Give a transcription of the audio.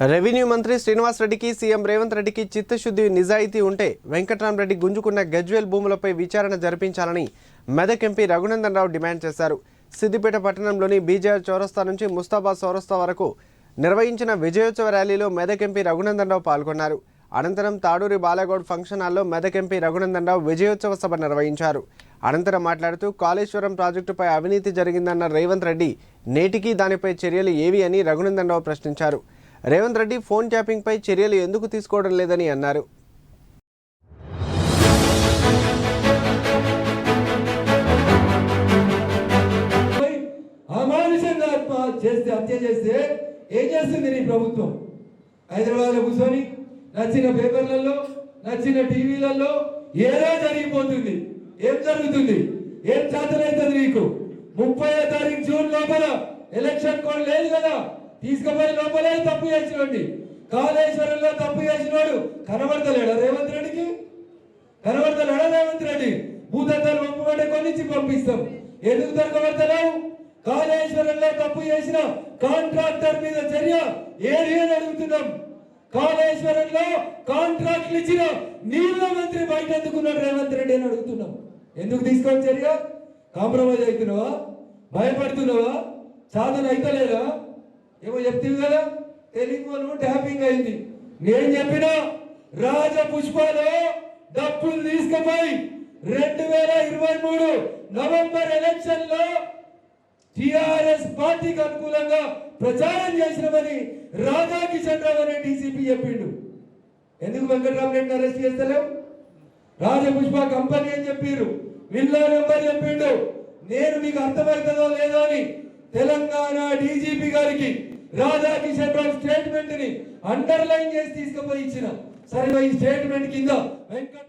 Revenue మంత్రి శ్రీనివాస్ రెడ్డికి CM Revanth రెడ్డికి చిత్తశుద్ధి నిజాయితీ ఉంటే వెంకట్రామరెడ్డి గుంజుకున్న గజ్వేల్ భూములపై విచారణ జరిపించాలని మెదక్ ఎంపీ రఘునందన్ రావు డిమాండ్ చేశారు. సిద్దిపేట పట్టణంలోని బీజేఆర్ చౌరస్తా నుంచి ముస్తాబాద్ చౌరస్తా వరకు నిర్వహించిన విజయోత్సవ ర్యాలీలో మెదక్ ఎంపీ రఘునందన్ రావు పాల్గొన్నారు. అనంతరం తాడూరి బాలగౌడ్ ఫంక్షన్ హాల్లో మెదక్ ఎంపీ రఘునందన్ రావు విజయోత్సవ సభ నిర్వహించారు. అనంతరం మాట్లాడుతూ కాళేశ్వరం ప్రాజెక్టుపై అవినీతి జరిగిందన్న రేవంత్ రెడ్డి నేటికీ దానిపై చర్యలు ఏవి అని రఘునందన్ రావు ప్రశ్నించారు. రేవంత్ రెడ్డి ఫోన్ ట్యాపింగ్పై చర్యలు ఎందుకు తీసుకోవడం లేదని అన్నారు. అమానుషంగా చేస్తే హత్య చేస్తే ఏం చేస్తుంది నీ ప్రభుత్వం? హైదరాబాద్లో కూర్చొని నచ్చిన పేపర్లలో నచ్చిన టీవీలలో ఏదో జరిగిపోతుంది. ఏం జరుగుతుంది? ఏం చేతనైతుంది నీకు? ముప్పై తారీఖు జూన్ లోపల ఎలక్షన్ కోడ్ లేదు కదా. తీసుకుపోయి లోపలే తప్పు చేసినండి కాళేశ్వరంలో తప్పు చేసినోడు కనబడతలేడా రేవంత్ రెడ్డికి? కనబడతలేడా రేవంత్ రెడ్డి? భూతత్వాలు పంపబడే కొనిచ్చి పంపిస్తాం. ఎందుకు దొరకబడతలేవు? కాళేశ్వరంలో తప్పు చేసిన కాంట్రాక్టర్ మీద చర్య ఏది అని అడుగుతున్నాం. కాళేశ్వరంలో కాంట్రాక్ట్లు ఇచ్చిన నీళ్ళ మంత్రి బయట ఎందుకున్నాడు రేవంత్ రెడ్డి అని అడుగుతున్నాం. ఎందుకు తీసుకోవాలి చర్య? కాంప్రమైజ్ అవుతున్నావా? భయపడుతున్నావా? సాధన అయితలేదా? ఏమో చెప్తుంది కదా? టెలిఫోన్ ట్యాపింగ్ అయింది. నేను చెప్పిన రాజ పుష్పాలు డబ్బులు తీసుకుపోయి రెండు వేల ఇరవై మూడు నవంబర్ ఎలక్షన్లో టిఆర్ఎస్ పార్టీకి అనుకూలంగా ప్రచారం చేసినామని రాధా కిషన్ రావు అనే డీసీపీ చెప్పిండు. ఎందుకు వెంకటరామరెడ్డిని అరెస్ట్ చేస్తలేవు? రాజపుష్ప కంపెనీ అని చెప్పారు విల్లా నెంబర్ చెప్పిండు. నేను మీకు అర్థమవుతుందో లేదో అని తెలంగాణ డీజీపీ గారికి రాధా కిషన్ రావు స్టేట్మెంట్ని అండర్లైన్ చేసి తీసుకుపోయి ఇచ్చిన. సరే ఈ స్టేట్మెంట్ కింద వెంకట